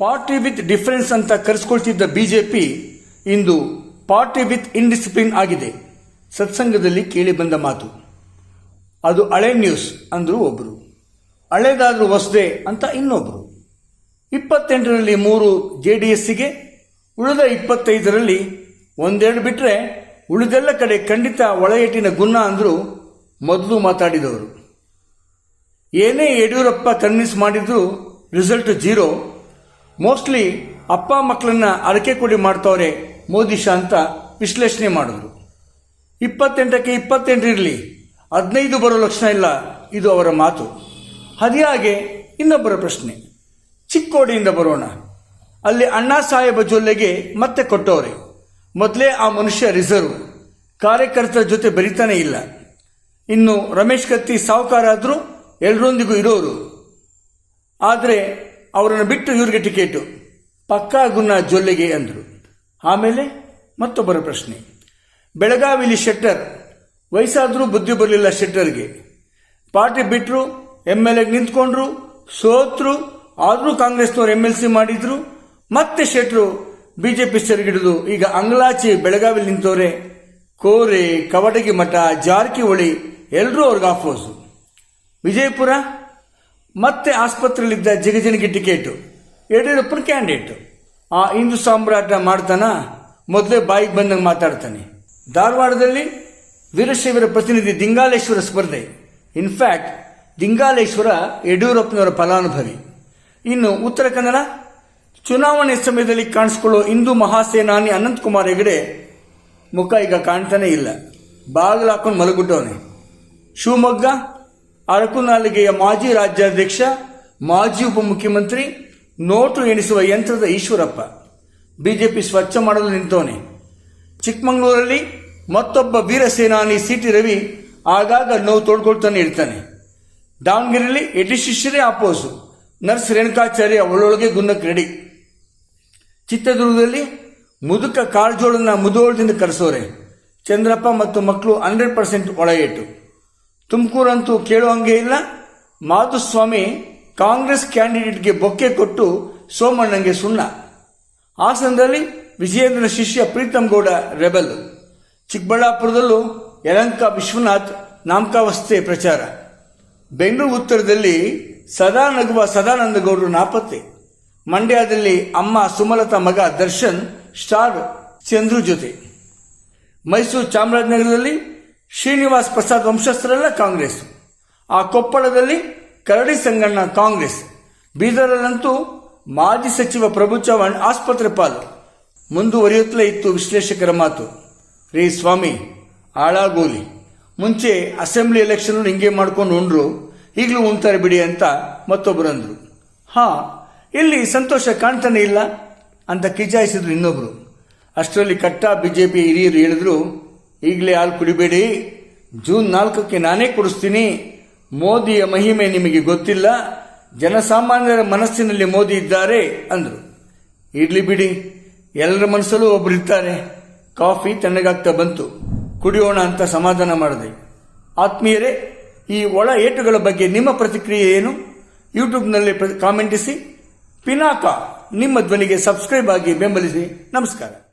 Party with difference ಅಂತ ಕರೆಸ್ಕೊಳ್ತಿದ್ದ BJP ಇಂದು ಪಾರ್ಟಿ ವಿತ್ ಇನ್ಡಿಸಿಪ್ಲಿನ್ ಆಗಿದೆ. ಸತ್ಸಂಗದಲ್ಲಿ ಕೇಳಿ ಬಂದ ಮಾತು. ಅದು ಹಳೆ ನ್ಯೂಸ್ ಅಂದರು ಒಬ್ಬರು ಹಳೇದಾದರೂ ಹೊಸದೆ ಅಂತ ಇನ್ನೊಬ್ರು. ಇಪ್ಪತ್ತೆಂಟರಲ್ಲಿ ಮೂರು ಜೆ ಡಿ ಎಸ್ಸಿಗೆ, ಉಳಿದ ಇಪ್ಪತ್ತೈದರಲ್ಲಿ ಒಂದೆರಡು ಬಿಟ್ಟರೆ ಉಳಿದೆಲ್ಲ ಕಡೆ ಖಂಡಿತ ಒಳಗೇಟಿನ ಗುನ್ನ ಅಂದರು ಮೊದಲು ಮಾತಾಡಿದವರು. ಏನೇ ಯಡಿಯೂರಪ್ಪ ಕನ್ವಿನ್ಸ್ ಮಾಡಿದ್ರು ರಿಸಲ್ಟ್ ಜೀರೋ ಮೋಸ್ಟ್ಲಿ ಅಪ್ಪ ಮಕ್ಕಳನ್ನ ಅಡಕೆ ಕೊಡಿ ಮಾಡ್ತವ್ರೆ ಮೋದಿ ಅಂತ ವಿಶ್ಲೇಷಣೆ ಮಾಡಿದ್ರು. ಇಪ್ಪತ್ತೆಂಟಕ್ಕೆ ಇಪ್ಪತ್ತೆಂಟು ಇರಲಿ. ಹದಿನೈದು ಬರೋ ಲಕ್ಷಣ ಇಲ್ಲ, ಇದು ಅವರ ಮಾತು. ಅದ್ಯಾಗೆ ಇನ್ನೊಬ್ಬರ ಪ್ರಶ್ನೆ. ಚಿಕ್ಕೋಡಿಯಿಂದ ಬರೋಣ. ಅಲ್ಲಿ ಅಣ್ಣಾ ಸಾಹೇಬ ಜೊಲ್ಲೆಗೆ ಮತ್ತೆ ಕೊಟ್ಟವ್ರೆ. ಮೊದಲೇ ಆ ಮನುಷ್ಯ ರಿಸರ್ವ್. ಕಾರ್ಯಕರ್ತರ ಜೊತೆ ಬರಿತಾನೆ ಇಲ್ಲ. ಇನ್ನು ರಮೇಶ್ ಕತ್ತಿ ಸಾವುಕಾರ ಆದರೂ ಎಲ್ಲರೊಂದಿಗೂ ಇರೋರು. ಆದರೆ ಅವರನ್ನು ಬಿಟ್ಟು ಇವ್ರಿಗೆ ಟಿಕೆಟು. ಪಕ್ಕಾ ಗುನ್ನ ಜೊಲ್ಲೆಗೆ ಅಂದರು. ಆಮೇಲೆ ಮತ್ತೊಬ್ಬರ ಪ್ರಶ್ನೆ. ಬೆಳಗಾವಿಲಿ ಶೆಟ್ಟರ್, ವಯಸ್ಸಾದರೂ ಬುದ್ಧಿ ಬರಲಿಲ್ಲ ಶೆಟ್ಟರ್ಗೆ. ಪಾರ್ಟಿ ಬಿಟ್ಟರು ಎಂ ಎಲ್ ಎಗೆ ನಿಂತ್ಕೊಂಡ್ರು, ಸೋತ್ರು, ಆದರೂ ಕಾಂಗ್ರೆಸ್ನವ್ರು ಎಂ ಎಲ್ ಸಿ ಮಾಡಿದ್ರು, ಮತ್ತೆ ಶೆಟ್ರು ಬಿಜೆಪಿ ಸೆರೆಗಿಡಿದು ಈಗ ಅಂಗ್ಲಾಚಿ ಬೆಳಗಾವಿಲಿ ನಿಂತವ್ರೆ. ಕೋರೆ, ಕವಟಗಿ ಮಠ, ಜಾರಕಿಹೊಳಿ ಎಲ್ಲರೂ ಅವ್ರಿಗೆ ಆಫೋಸು ವಿಜಯಪುರ ಮತ್ತೆ ಆಸ್ಪತ್ರೆಯಲ್ಲಿದ್ದ ಜಗಜನಿಗೆ ಟಿಕೆಟು. ಯಡಿಯೂರಪ್ಪನ ಕ್ಯಾಂಡಿಡೇಟ್. ಆ ಹಿಂದೂ ಸಾಮ್ರಾಟ ಮಾಡ್ತಾನ, ಮೊದಲೇ ಬಾಯಿಗೆ ಬಂದಂಗೆ ಮಾತಾಡ್ತಾನೆ. ಧಾರವಾಡದಲ್ಲಿ ವೀರಶೈವರ ಪ್ರತಿನಿಧಿ ದಿಂಗಾಲೇಶ್ವರ ಸ್ಪರ್ಧೆ. ಇನ್ಫ್ಯಾಕ್ಟ್ ದಿಂಗಾಲೇಶ್ವರ ಯಡಿಯೂರಪ್ಪನವರ ಫಲಾನುಭವಿ. ಇನ್ನು ಉತ್ತರ ಕನ್ನಡ, ಚುನಾವಣೆ ಸಮಯದಲ್ಲಿ ಕಾಣಿಸ್ಕೊಳ್ಳೋ ಹಿಂದೂ ಮಹಾಸೇನಾನಿ ಅನಂತಕುಮಾರ್ ಹೆಗಡೆ ಮುಖ ಈಗ ಕಾಣ್ತಾನೇ ಇಲ್ಲ. ಬಾಗಿಲು ಹಾಕೊಂಡು ಮಲಗಿಬಿಟ್ಟವನೇ. ಶಿವಮೊಗ್ಗ ಅರಕುನಾಲಿಗೆಯ ಮಾಜಿ ರಾಜ್ಯಾಧ್ಯಕ್ಷ, ಮಾಜಿ ಉಪಮುಖ್ಯಮಂತ್ರಿ, ನೋಟು ಎಣಿಸುವ ಯಂತ್ರದ ಈಶ್ವರಪ್ಪ. ಬಿಜೆಪಿ ಸ್ವಚ್ಛ ಮಾಡಲು ನಿಂತವನೆ ಚಿಕ್ಕಮಗಳೂರಲ್ಲಿ ಮತ್ತೊಬ್ಬ ವೀರಸೇನಾನಿ ಸಿಟಿ ರವಿ ಆಗಾಗ ನೋವು ತೋಡ್ಕೊಳ್ತಾನೆ ಇರ್ತಾನೆ. ದಾವಣಗೆರೆಯಲ್ಲಿ ಎಡಿ ಶಿಷ್ಯರೇ ಆಪೋಸು ನರ್ಸ್ ರೇಣುಕಾಚಾರ್ಯ ಅವಳೊಳಗೆ ಗುನ್ನಕ್ಕೆ ರೆಡಿ. ಚಿತ್ರದುರ್ಗದಲ್ಲಿ ಮುದುಕ ಕಾಳ್ಜೋಳನ್ನ ಮುದುವಳದಿಂದ ಕರೆಸೋರೆ. ಚಂದ್ರಪ್ಪ ಮತ್ತು ಮಕ್ಕಳು ಹಂಡ್ರೆಡ್ ಪರ್ಸೆಂಟ್ ಒಳಗೇಟು ತುಮಕೂರಂತೂ ಕೇಳೋ ಹಂಗೆ ಇಲ್ಲ. ಮಾಧುಸ್ವಾಮಿ ಕಾಂಗ್ರೆಸ್ ಕ್ಯಾಂಡಿಡೇಟ್ಗೆ ಬೊಕ್ಕೆ ಕೊಟ್ಟು ಸೋಮಣ್ಣಂಗೆ ಸುಣ್ಣ. ಹಾಸನದಲ್ಲಿ ವಿಜಯೇಂದ್ರ ಶಿಷ್ಯ ಪ್ರೀತಮ್ ಗೌಡ ರೆಬಲ್. ಚಿಕ್ಕಬಳ್ಳಾಪುರದಲ್ಲೂ ಯಲಂಕ ವಿಶ್ವನಾಥ್ ನಾಮಕಾವಸ್ಥೆ ಪ್ರಚಾರ. ಬೆಂಗಳೂರು ಉತ್ತರದಲ್ಲಿ ಸದಾ ನಗುವ ಸದಾನಂದ ಗೌಡರು ನಾಪತ್ತೆ. ಮಂಡ್ಯದಲ್ಲಿ ಅಮ್ಮ ಸುಮಲತಾ ಮಗ ದರ್ಶನ್ ಸ್ಟಾರ್ ಚಂದ್ರು ಜೊತೆ. ಮೈಸೂರು ಚಾಮರಾಜನಗರದಲ್ಲಿ ಶ್ರೀನಿವಾಸ್ ಪ್ರಸಾದ್ ವಂಶಸ್ಥರೆಲ್ಲ ಕಾಂಗ್ರೆಸ್. ಆ ಕೊಪ್ಪಳದಲ್ಲಿ ಕರಡಿ ಸಂಗಣ್ಣ ಕಾಂಗ್ರೆಸ್. ಬೀದರಲ್ಲಂತೂ ಮಾಜಿ ಸಚಿವ ಪ್ರಭು ಚವ್ಹಾಣ್ ಆಸ್ಪತ್ರೆ ಪಾಲು. ಮುಂದುವರಿಯುತ್ತಲೇ ಇತ್ತು ವಿಶ್ಲೇಷಕರ ಮಾತು. ರೀ ಸ್ವಾಮಿ ಆಳಾಗೋಲಿ ಮುಂಚೆ ಅಸೆಂಬ್ಲಿ ಎಲೆಕ್ಷನ್ ಹಿಂಗೆ ಮಾಡ್ಕೊಂಡು ಉಂಡ್ರು, ಈಗಲೂ ಉಣ್ತಾರೆ ಬಿಡಿ ಅಂತ ಮತ್ತೊಬ್ಬರು ಅಂದ್ರು ಹಾ, ಇಲ್ಲಿ ಸಂತೋಷ ಕಾಣ್ತಾನೆ ಇಲ್ಲ ಅಂತ ಕಿಚಾಯಿಸಿದ್ರು ಇನ್ನೊಬ್ರು. ಅಷ್ಟರಲ್ಲಿ ಕಟ್ಟ ಬಿಜೆಪಿ ಹಿರಿಯರು ಹೇಳಿದ್ರು ಈಗಲೇ ಹಾಲು ಕುಡಿಬೇಡಿ. ಜೂನ್ ನಾಲ್ಕಕ್ಕೆ ನಾನೇ ಕೊಡಿಸ್ತೀನಿ. ಮೋದಿಯ ಮಹಿಮೆ ನಿಮಗೆ ಗೊತ್ತಿಲ್ಲ. ಜನಸಾಮಾನ್ಯರ ಮನಸ್ಸಿನಲ್ಲಿ ಮೋದಿ ಇದ್ದಾರೆ ಅಂದರು. ಇರಲಿ ಬಿಡಿ. ಎಲ್ಲರ ಮನಸ್ಸಲ್ಲೂ ಒಬ್ಬರು ಇರ್ತಾರೆ. ಕಾಫಿ ತಣ್ಣಗಾಗ್ತಾ ಬಂತು. ಕುಡಿಯೋಣ ಅಂತ ಸಮಾಧಾನ ಮಾಡಿದೆ. ಆತ್ಮೀಯರೇ, ಈ ಒಳ ಏಟುಗಳ ಬಗ್ಗೆ ನಿಮ್ಮ ಪ್ರತಿಕ್ರಿಯೆ ಏನು? ಯೂಟ್ಯೂಬ್ನಲ್ಲಿ ಕಾಮೆಂಟಿಸಿ. ಪಿನಾಕ, ನಿಮ್ಮ ಧ್ವನಿಗೆ ಸಬ್ಸ್ಕ್ರೈಬ್ ಆಗಿ ಬೆಂಬಲಿಸಿ. ನಮಸ್ಕಾರ.